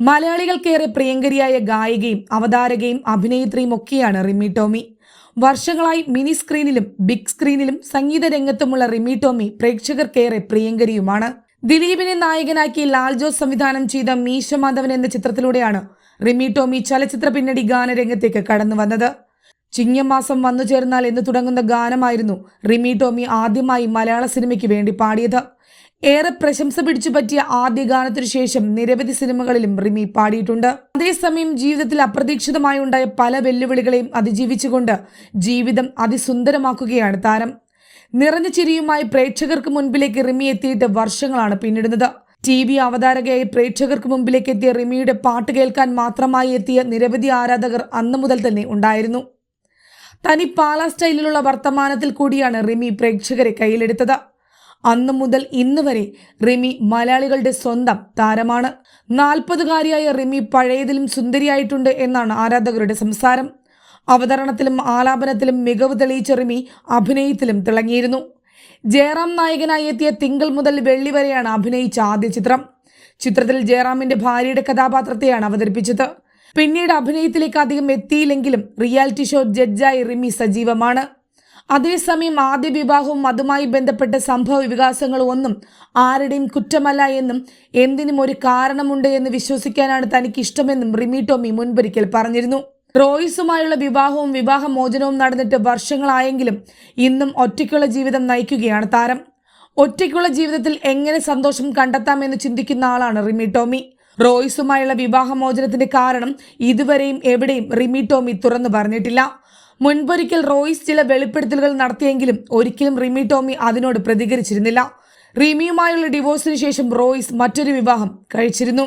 മലയാളികൾക്കേറെ പ്രിയങ്കരിയായ ഗായികയും അവതാരകയും അഭിനേത്രിയും ഒക്കെയാണ് റിമി ടോമി. വർഷങ്ങളായി മിനി സ്ക്രീനിലും ബിഗ് സ്ക്രീനിലും സംഗീത രംഗത്തുമുള്ള റിമി ടോമി പ്രേക്ഷകർക്കേറെ പ്രിയങ്കരിയുമാണ്. ദിലീപിനെ നായകനാക്കി ലാൽ ജോസ് സംവിധാനം ചെയ്ത മീശ മാധവൻ എന്ന ചിത്രത്തിലൂടെയാണ് റിമി ടോമി ചലച്ചിത്ര പിന്നണി ഗാനരംഗത്തേക്ക് കടന്നു വന്നത്. ചിങ്ങമാസം വന്നു ചേർന്നാൽ എന്ന് തുടങ്ങുന്ന ഗാനമായിരുന്നു റിമി ടോമി ആദ്യമായി മലയാള സിനിമയ്ക്ക് വേണ്ടി പാടിയത്. ഏറെ പ്രശംസ പിടിച്ചു പറ്റിയ ആദ്യ ഗാനത്തിനു ശേഷം നിരവധി സിനിമകളിലും റിമി പാടിയിട്ടുണ്ട്. അതേസമയം ജീവിതത്തിൽ അപ്രതീക്ഷിതമായി ഉണ്ടായ പല വെല്ലുവിളികളെയും അതിജീവിച്ചുകൊണ്ട് ജീവിതം അതിസുന്ദരമാക്കുകയാണ് താരം. നിറഞ്ഞ ചിരിയുമായി പ്രേക്ഷകർക്ക് മുൻപിലേക്ക് റിമി എത്തിയിട്ട് വർഷങ്ങളാണ് പിന്നിടുന്നത്. ടി വി അവതാരകയായി പ്രേക്ഷകർക്ക് മുമ്പിലേക്ക് എത്തിയ റിമിയുടെ പാട്ട് കേൾക്കാൻ മാത്രമായി എത്തിയ നിരവധി ആരാധകർ അന്നു മുതൽ തന്നെ ഉണ്ടായിരുന്നു. തനി പാല സ്റ്റൈലിലുള്ള വർത്തമാനത്തിൽ കൂടിയാണ് റിമി പ്രേക്ഷകരെ കയ്യിലെടുത്തത്. അന്നു മുതൽ ഇന്ന് വരെ റിമി മലയാളികളുടെ സ്വന്തം താരമാണ്. നാൽപ്പതുകാരിയായ റിമി പഴയതിലും സുന്ദരിയായിട്ടുണ്ട് എന്നാണ് ആരാധകരുടെ സംസാരം. അവതരണത്തിലും ആലാപനത്തിലും മികവ് തെളിയിച്ച റിമി അഭിനയത്തിലും തിളങ്ങിയിരുന്നു. ജയറാം നായകനായി എത്തിയ തിങ്കൾ മുതൽ വെള്ളി വരെയാണ് അഭിനയിച്ച ആദ്യ ചിത്രം. ചിത്രത്തിൽ ജയറാമിന്റെ ഭാര്യയുടെ കഥാപാത്രത്തെയാണ് അവതരിപ്പിച്ചത്. പിന്നീട് അഭിനയത്തിലേക്ക് അധികം എത്തിയില്ലെങ്കിലും റിയാലിറ്റി ഷോ ജഡ്ജായി റിമി സജീവമാണ്. അതേസമയം ആദ്യ വിവാഹവും അതുമായി ബന്ധപ്പെട്ട സംഭവ വികാസങ്ങളും ഒന്നും ആരുടെയും കുറ്റമല്ല എന്നും എന്തിനും ഒരു കാരണമുണ്ട് എന്ന് വിശ്വസിക്കാനാണ് തനിക്ക് ഇഷ്ടമെന്നും റിമി ടോമി മുൻപൊരിക്കൽ പറഞ്ഞിരുന്നു. റോയിസുമായുള്ള വിവാഹവും വിവാഹമോചനവും നടന്നിട്ട് വർഷങ്ങളായെങ്കിലും ഇന്നും ഒറ്റയ്ക്കുള്ള ജീവിതം നയിക്കുകയാണ് താരം. ഒറ്റയ്ക്കുള്ള ജീവിതത്തിൽ എങ്ങനെ സന്തോഷം കണ്ടെത്താമെന്ന് ചിന്തിക്കുന്ന ആളാണ് റിമി ടോമി. റോയിസുമായുള്ള വിവാഹമോചനത്തിന്റെ കാരണം ഇതുവരെയും എവിടെയും റിമി ടോമി തുറന്നു പറഞ്ഞിട്ടില്ല. മുൻപൊരിക്കൽ റോയിസ് ചില വെളിപ്പെടുത്തലുകൾ നടത്തിയെങ്കിലും ഒരിക്കലും റിമി ടോമി അതിനോട് പ്രതികരിച്ചിരുന്നില്ല. റിമിയുമായുള്ള ഡിവോഴ്സിന് ശേഷം റോയിസ് മറ്റൊരു വിവാഹം കഴിച്ചിരുന്നു.